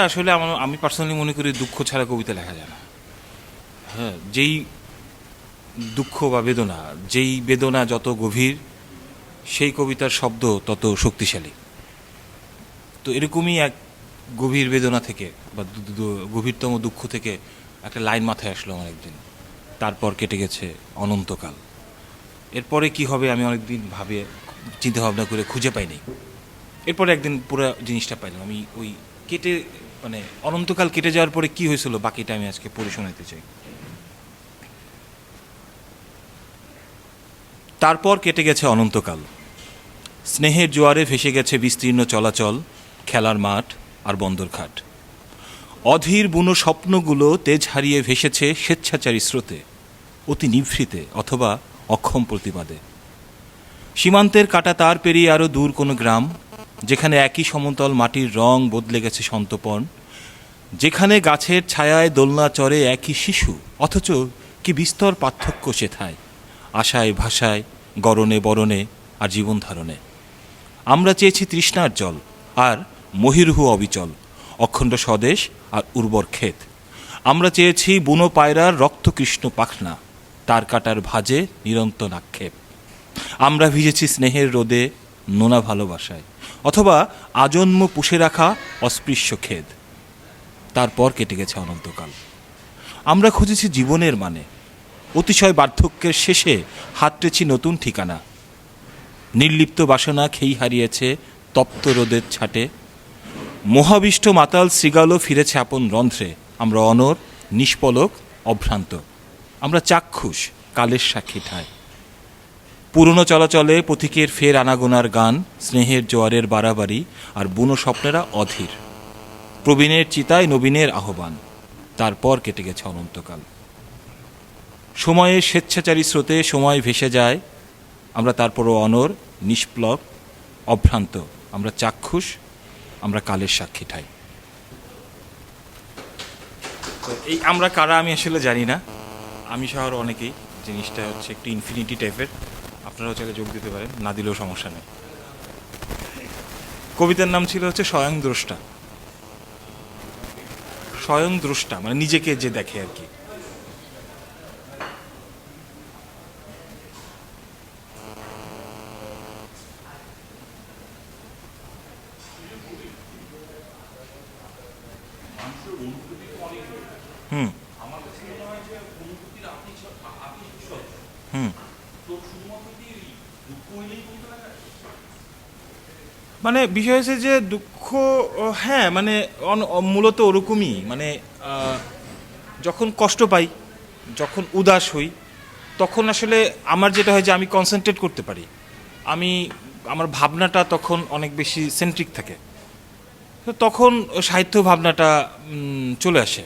আসলে আমার, আমি পার্সোনালি মনে করি দুঃখ ছাড়া কবিতা লেখা যায় না। হ্যাঁ যেই দুঃখ বা বেদনা, যেই বেদনা যত গভীর, সেই কবিতার শব্দ তত শক্তিশালী। তো এরকমই এক গভীর বেদনা থেকে বা গভীরতম দুঃখ থেকে একটা লাইন মাথায় আসলো আমার একদিন। তারপর কেটে গেছে অনন্তকাল। এরপরে কি হবে আমি অনেকদিন ভাবে চিন্তা ভাবনা করে খুঁজে পাইনি। এরপরে একদিন পুরো জিনিসটা পাইলাম। আমি ওই কেটে মানে অনন্তকাল কেটে যাওয়ার পরে কি হয়েছিল? বাকিটা আমি আজকে পড়ে শোনাতে চাই। তারপর কেটে গেছে অনন্তকাল। স্নেহের জোয়ারে ভেসে গেছে বিস্তীর্ণ চলাচল, খেলার মাঠ আর বন্দরঘাট। অধীর বুনো স্বপ্নগুলো তেজ হারিয়ে ভেসেছে স্বেচ্ছাচারী স্রোতে, অতি নিভৃতে অথবা অক্ষম প্রতিবাদে। সীমান্তের কাটা তার পেরিয়ে আরও দূর কোনো গ্রাম, যেখানে একই সমতল মাটির রং বদলে গেছে সন্তপন যেখানে গাছের ছায়ায় দোলনা চড়ে একই শিশু, অথচ কি বিস্তর পার্থক্য সেথায়? আশায় ভাষায় গরণে বরণে আর জীবন ধারণে। আমরা চেয়েছি তৃষ্ণার জল আর মহিরুহু অবিচল, অখণ্ড স্বদেশ আর উর্বর ক্ষেত। আমরা চেয়েছি বুনো পায়রার রক্তকৃষ্ণ পাখনা, তার কাটার ভাজে নিরন্তর আক্ষেপ আমরা ভিজেছি স্নেহের রোদে নোনা ভালোবাসায়, অথবা আজন্ম পুষে রাখা অস্পৃশ্য খেদ তারপর কেটে গেছে অনন্তকাল। আমরা খুঁজেছি জীবনের মানে। অতিশয় বার্ধক্যের শেষে হাতটেছি নতুন ঠিকানা। নির্লিপ্ত বাসনা খেই হারিয়েছে তপ্ত রোদের ছাটে। মহাবিষ্ট মাতাল শ্রীগালও ফিরেছে আপন রন্ধ্রে। আমরা অনর, নিষ্পলক, অভ্রান্ত। আমরা চাক্ষুষ, কালের সাক্ষী ঠায় পুরনো চলাচলে পথিকের ফের আনাগোনার গান, স্নেহের জোয়ারের বাড়াবাড়ি, আর বুনো স্বপ্নেরা অধীর। প্রবীণের চিতায় নবীনের আহ্বান। তারপর কেটে গেছে অনন্তকাল। সময়ে স্বেচ্ছাচারী স্রোতে সময় ভেসে যায়। আমরা তারপরও অনর, নিষ্প্লব, অভ্রান্ত। আমরা চাক্ষুষ, আমরা কালের সাক্ষী ঠাই। এই আমরা কারা আমি আসলে জানি না। আমি শহর অনেকেই। জিনিসটা হচ্ছে একটু ইনফিনিটি টাইপের আপনারাও চাইলে যোগ দিতে পারেন, না দিলেও সমস্যা নেই। কবিতার নাম ছিল হচ্ছে স্বয়ং দ্রষ্টা। স্বয়ং দ্রষ্টা মানে নিজেকে যে দেখে আর কি। হুম। হুম। মানে বিষয় হচ্ছে যে দুঃখ হ্যাঁ মানে মূলত ওরকমই মানে যখন কষ্ট পাই, যখন উদাস হই, তখন আসলে আমার যেটা হয় যে আমি কনসেন্ট্রেট করতে পারি। আমি, আমার ভাবনাটা তখন অনেক বেশি সেন্ট্রিক থাকে। তো তখন সাহিত্য ভাবনাটা চলে আসে।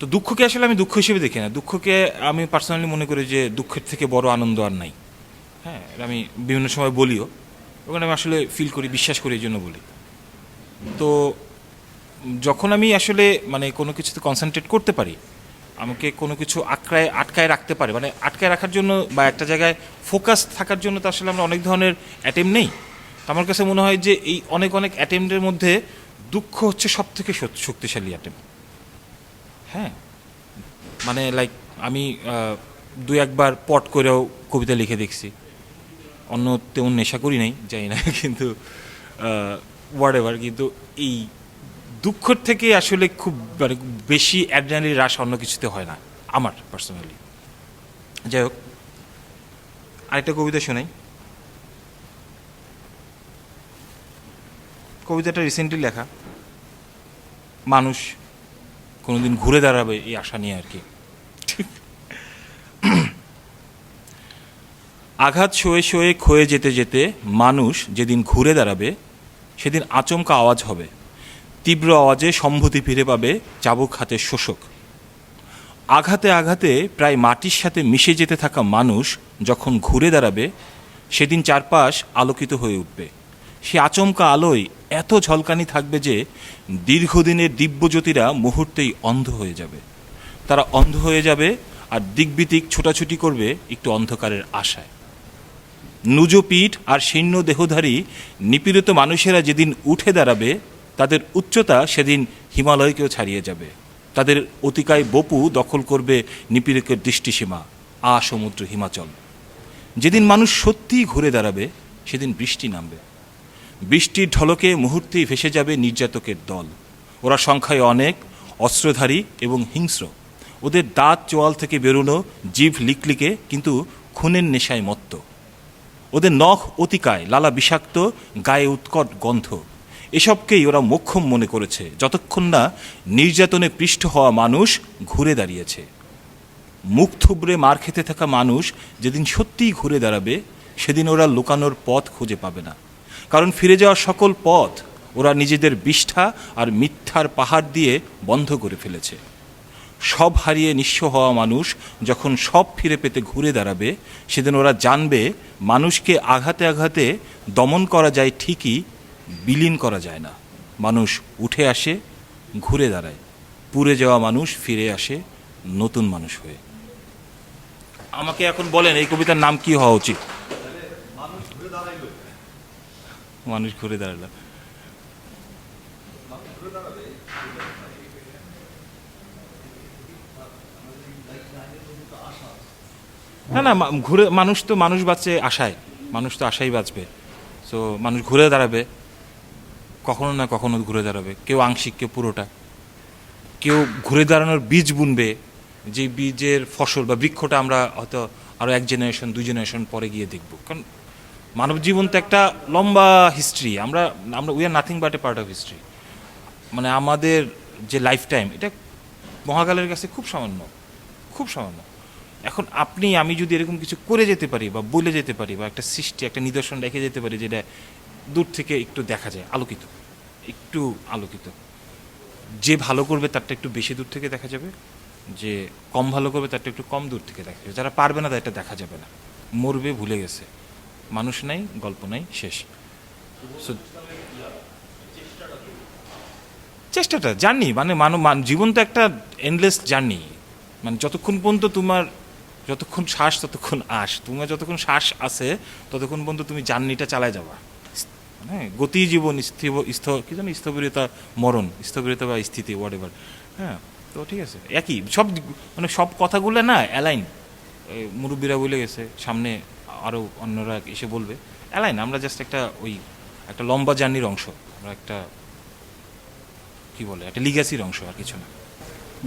তো দুঃখকে আসলে আমি দুঃখ হিসেবে দেখি না। দুঃখকে আমি পার্সোনালি মনে করি যে দুঃখের থেকে বড় আনন্দ আর নাই। হ্যাঁ আমি বিভিন্ন সময় বলিও। ওখানে আমি আসলে ফিল করি, বিশ্বাস করি এই জন্য বলি। তো যখন আমি আসলে মানে কোনো কিছুতে কনসেন্ট্রেট করতে পারি, আমাকে কোনো কিছু আটকায় আটকায় রাখতে পারে মানে আটকায় রাখার জন্য বা একটা জায়গায় ফোকাস থাকার জন্য তো আসলে আমরা অনেক ধরনের অ্যাটেম্প নেই। তো আমার কাছে মনে হয় যে এই অনেক অনেক অ্যাটেম্পের মধ্যে দুঃখ হচ্ছে সব থেকে শক্তিশালী অ্যাটেম্প হ্যাঁ। মানে লাইক আমি দুই, একবার পট করেও কবিতা লিখে দেখছি। অন্য তেমন নেশা করি নাই যাই না, কিন্তু ওয়ার্ড এভার কিন্তু এই দুঃখর থেকে আসলে খুব মানে বেশি অ্যাড্রেনালি হ্রাস অন্য কিছুতে হয় না, আমার পার্সোনালি যাই হোক, আরেকটা কবিতা শোনাই। কবিতাটা রিসেন্টলি লেখা। মানুষ কোনোদিন ঘুরে দাঁড়াবে এই আশা নিয়ে আর কি। আঘাত শোয়ে শোয়ে ক্ষয়ে যেতে যেতে মানুষ যেদিন ঘুরে দাঁড়াবে, সেদিন আচমকা আওয়াজ হবে। তীব্র আওয়াজে সম্ভূতি ফিরে পাবে চাবুক হাতের শোষক। আঘাতে আঘাতে প্রায় মাটির সাথে মিশে যেতে থাকা মানুষ যখন ঘুরে দাঁড়াবে, সেদিন চারপাশ আলোকিত হয়ে উঠবে। সে আচমকা আলোয় এত ঝলকানি থাকবে যে দীর্ঘদিনের দিব্যজ্যোতিরা মুহূর্তেই অন্ধ হয়ে যাবে। তারা অন্ধ হয়ে যাবে আর দিকবিদিক ছোটাছুটি করবে একটু অন্ধকারের আশায়। নুজো পিঠ আর শীর্ণ দেহধারী নিপীড়িত মানুষেরা যেদিন উঠে দাঁড়াবে, তাদের উচ্চতা সেদিন হিমালয়কেও ছাড়িয়ে যাবে। তাদের অতিকায় বপু দখল করবে নিপীড়কের দৃষ্টিসীমা, আ সমুদ্র হিমাচল। যেদিন মানুষ সত্যিই ঘুরে দাঁড়াবে, সেদিন বৃষ্টি নামবে। বৃষ্টির ঢলকে মুহূর্তেই ভেসে যাবে নির্যাতকের দল। ওরা সংখ্যায় অনেক, অস্ত্রধারী এবং হিংস্র। ওদের দাঁত চোয়াল থেকে বেরোনো জিভ লিকলিকে কিন্তু খুনের নেশায় মত্ত। ওদের নখ অতিকায়, লালা বিষাক্ত, গায়ে উৎকট গন্ধ। এসবকেই ওরা মোক্ষম মনে করেছে, যতক্ষণ না নির্যাতনে পৃষ্ঠ হওয়া মানুষ ঘুরে দাঁড়িয়েছে। মুখ থুবড়ে মার খেতে থাকা মানুষ যেদিন সত্যিই ঘুরে দাঁড়াবে, সেদিন ওরা লুকানোর পথ খুঁজে পাবে না। কারণ ফিরে যাওয়ার সকল পথ ওরা নিজেদের বিষ্ঠা আর মিথ্যার পাহাড় দিয়ে বন্ধ করে ফেলেছে। সব হারিয়ে নিঃস্ব হওয়া মানুষ যখন সব ফিরে পেতে ঘুরে দাঁড়াবে, সেদিন ওরা জানবে মানুষকে আঘাতে আঘাতে দমন করা যায় ঠিকই, বিলীন করা যায় না। মানুষ উঠে আসে, ঘুরে দাঁড়ায়। পুড়ে যাওয়া মানুষ ফিরে আসে, নতুন মানুষ হয়ে। আমাকে এখন বলেন, এই কবিতার নাম কি হওয়া উচিত? মানুষ ঘুরে দাঁড়াল না না ঘুরে, মানুষ তো, মানুষ বাঁচে আশায়। মানুষ তো আশাই বাঁচবে। সো মানুষ ঘুরে দাঁড়াবে। কখনো না কখনো ঘুরে দাঁড়াবে। কেউ আংশিক, কেউ পুরোটা। কেউ ঘুরে দাঁড়ানোর বীজ বুনবে। যে বীজের ফসল বা বৃক্ষটা আমরা হয়তো আরও এক জেনারেশন দুই জেনারেশন পরে গিয়ে দেখব। কারণ মানব জীবন তো একটা লম্বা হিস্ট্রি আমরা আমরা we are nothing but a part of history মানে আমাদের যে লাইফ টাইম এটা মহাকালের কাছে খুব সামান্য। খুব সামান্য। এখন আপনি, আমি যদি এরকম কিছু করে যেতে পারি বা বলে যেতে পারি বা একটা সৃষ্টি, একটা নিদর্শন রেখে যেতে পারি যেটা দূর থেকে একটু দেখা যায়, আলোকিত, একটু আলোকিত, যে ভালো করবে তারটা একটু বেশি দূর থেকে দেখা যাবে, যে কম ভালো করবে তারটা একটু কম দূর থেকে দেখা যাবে, যারা পারবে না তারটা দেখা যাবে না, মরবে, ভুলে গেছে, মানুষ নাই, গল্প নাই, শেষ। চেষ্টাটা, জার্নি মানে মানব, মান- জীবন তো একটা এন্ডলেস জার্নি মানে যতক্ষণ পর্যন্ত তোমার যতক্ষণ শ্বাস, ততক্ষণ আস। তোমার যতক্ষণ শ্বাস আছে, ততক্ষণ পর্যন্ত তুমি জার্নিটা চালায় যাবা। হ্যাঁ গতি জীবন স্থির স্থ, কি জানি, স্থবিরতা, মরণ, স্থবিরতা বা স্থিতি হোয়াট এভার হ্যাঁ তো ঠিক আছে, একই। সব মানে সব কথাগুলো না অ্যালাইন মুরব্বীরা বলে গেছে, সামনে আরও অন্যরা এসে বলবে অ্যালাইন আমরা জাস্ট একটা ওই, একটা লম্বা জার্নির অংশ। আমরা একটা, কি বলে, একটা লিগাসির অংশ আর কিছু না।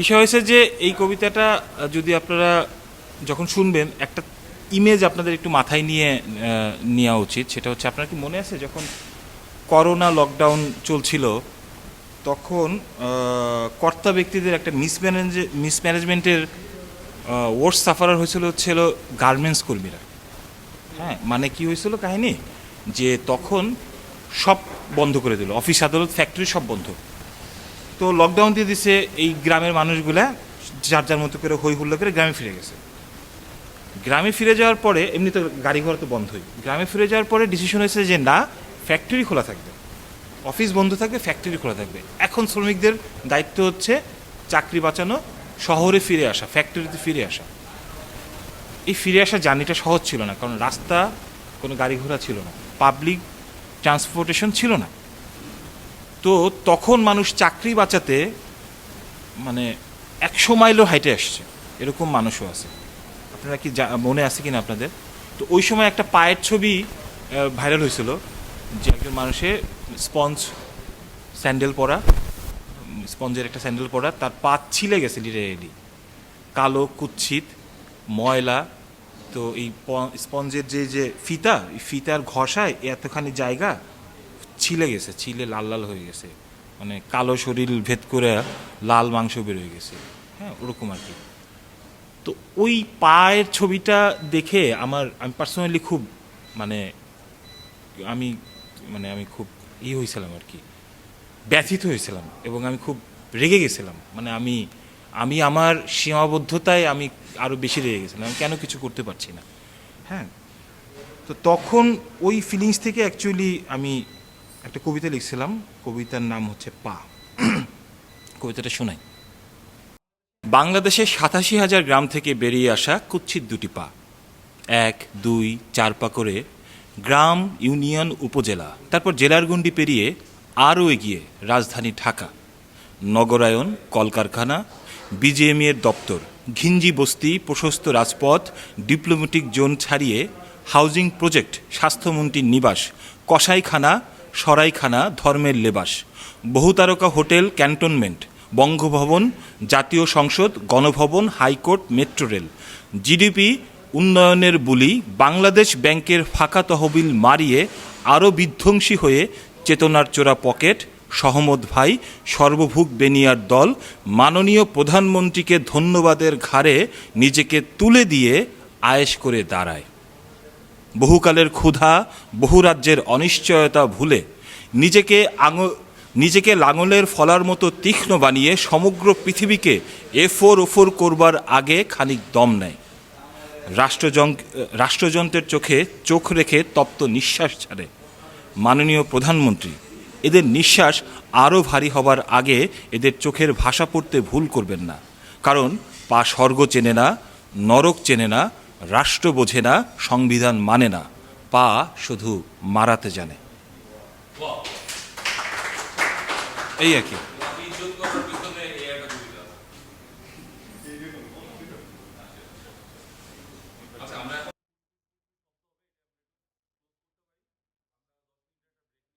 বিষয় হয়েছে যে, এই কবিতাটা যদি আপনারা যখন শুনবেন, একটা ইমেজ আপনাদের একটু মাথায় নিয়ে নেওয়া উচিত। সেটা হচ্ছে, আপনার কি মনে আছে, যখন করোনা লকডাউন চলছিল, তখন কর্তা ব্যক্তিদের একটা মিসম্যানেজ মিসম্যানেজমেন্টের ওয়ার্স সাফারার হয়েছিল হচ্ছিল গার্মেন্টস কর্মীরা। হ্যাঁ মানে কি হয়েছিল কাহিনী? যে তখন সব বন্ধ করে দিল। অফিস, আদালত ফ্যাক্টরি সব বন্ধ। তো লকডাউন দিয়ে দিছে এই গ্রামের মানুষগুলা, যার যার মতো করে হই হুল্লো করে গ্রামে ফিরে গেছে। গ্রামে ফিরে যাওয়ার পরে, এমনি তো গাড়ি ঘোড়া তো বন্ধই। গ্রামে ফিরে যাওয়ার পরে ডিসিশন হয়েছে যে, না ফ্যাক্টরি খোলা থাকবে। অফিস বন্ধ থাকবে ফ্যাক্টরি খোলা থাকবে। এখন শ্রমিকদের দায়িত্ব হচ্ছে চাকরি বাঁচানো, শহরে ফিরে আসা ফ্যাক্টরিতে ফিরে আসা। এই ফিরে আসা জার্নিটা সহজ ছিল না, কারণ রাস্তা, কোনো গাড়ি ঘোড়া ছিল না পাবলিক ট্রান্সপোর্টেশন ছিল না। তো তখন মানুষ চাকরি বাঁচাতে মানে একশো মাইলও হাইটে আসছে। এরকম মানুষও আছে। আপনারা কি মনে আছে কিনা আপনাদের? তো ওই সময় একটা পায়ের ছবি ভাইরাল হয়েছিল, যে একজন মানুষের স্পঞ্জ স্যান্ডেল পরা স্পঞ্জের একটা স্যান্ডেল পরা, তার পা ছিলে গেছে লিটারেলি কালো কুচ্ছিত ময়লা, তো এই স্পঞ্জের যে যে ফিতা, এই ফিতার ঘষায় এতখানি জায়গা ছিলে গেছে, ছিলে লাল লাল হয়ে গেছে। মানে কালো শরীর ভেদ করে লাল মাংস বেরোয় গেছে। হ্যাঁ ওরকম আর কি। তো ওই পায়ের ছবিটা দেখে আমার, আমি পার্সোনালি খুব মানে আমি মানে আমি খুব ই হয়েছিলাম আর কি। ব্যথিত হয়েছিলাম এবং আমি খুব রেগে গেছিলাম। মানে আমি আমি আমার সীমাবদ্ধতায় আমি আরও বেশি রেগে গেছিলাম। আমি কেন কিছু করতে পারছি না? হ্যাঁ? তো তখন ওই ফিলিংস থেকে অ্যাকচুয়ালি আমি একটা কবিতা লিখছিলাম। কবিতার নাম হচ্ছে পা। কবিতাটা শোনাই। বাংলাদেশের সাতাশি হাজার গ্রাম থেকে বেরিয়ে আসা কুচ্ছিত দুটি পা। এক, দুই, চার পা করে গ্রাম ইউনিয়ন উপজেলা, তারপর জেলার গণ্ডি পেরিয়ে আরও এগিয়ে রাজধানী ঢাকা নগরায়ন কলকারখানা বিজিএমইয়ের দপ্তর, ঘিঞ্জি বস্তি, প্রশস্ত রাজপথ, ডিপ্লোম্যাটিক জোন ছাড়িয়ে হাউজিং প্রজেক্ট, স্বাস্থ্যমন্ত্রীর নিবাস, কসাইখানা, সরাইখানা ধর্মের লেবাস বহুতারকা হোটেল ক্যান্টনমেন্ট বঙ্গভবন, জাতীয় সংসদ, Ganabhaban, high court, metro rail. GDP উন্নয়নের বুলি বাংলাদেশ ব্যাংকের ফাঁকা তহবিল মারিয়ে আরও বিধ্বংসী হয়ে চেতনার চোরা পকেট, সহমত ভাই সর্বভুক বেনিয়ার দল, মাননীয় প্রধানমন্ত্রীকে ধন্যবাদের ঘাড়ে নিজেকে তুলে দিয়ে আয়েশ করে দাঁড়ায়। বহুকালের ক্ষুধা, বহু রাজ্যের অনিশ্চয়তা ভুলে নিজেকে নিজেকে লাঙলের ফলার মতো তীক্ষ্ণ বানিয়ে সমগ্র পৃথিবীকে এফোর, ওফোর করবার আগে খানিক দম নেয়। রাষ্ট্রযং রাষ্ট্রযন্ত্রের চোখে চোখ রেখে তপ্ত নিঃশ্বাস ছাড়ে। মাননীয় প্রধানমন্ত্রী, এদের নিঃশ্বাস আরও ভারী হবার আগে এদের চোখের ভাষা পড়তে ভুল করবেন না। কারণ পা স্বর্গ চেনে না, নরক চেনে না, রাষ্ট্র বোঝে না, সংবিধান মানে না। পা শুধু মারাতে জানে। এই আর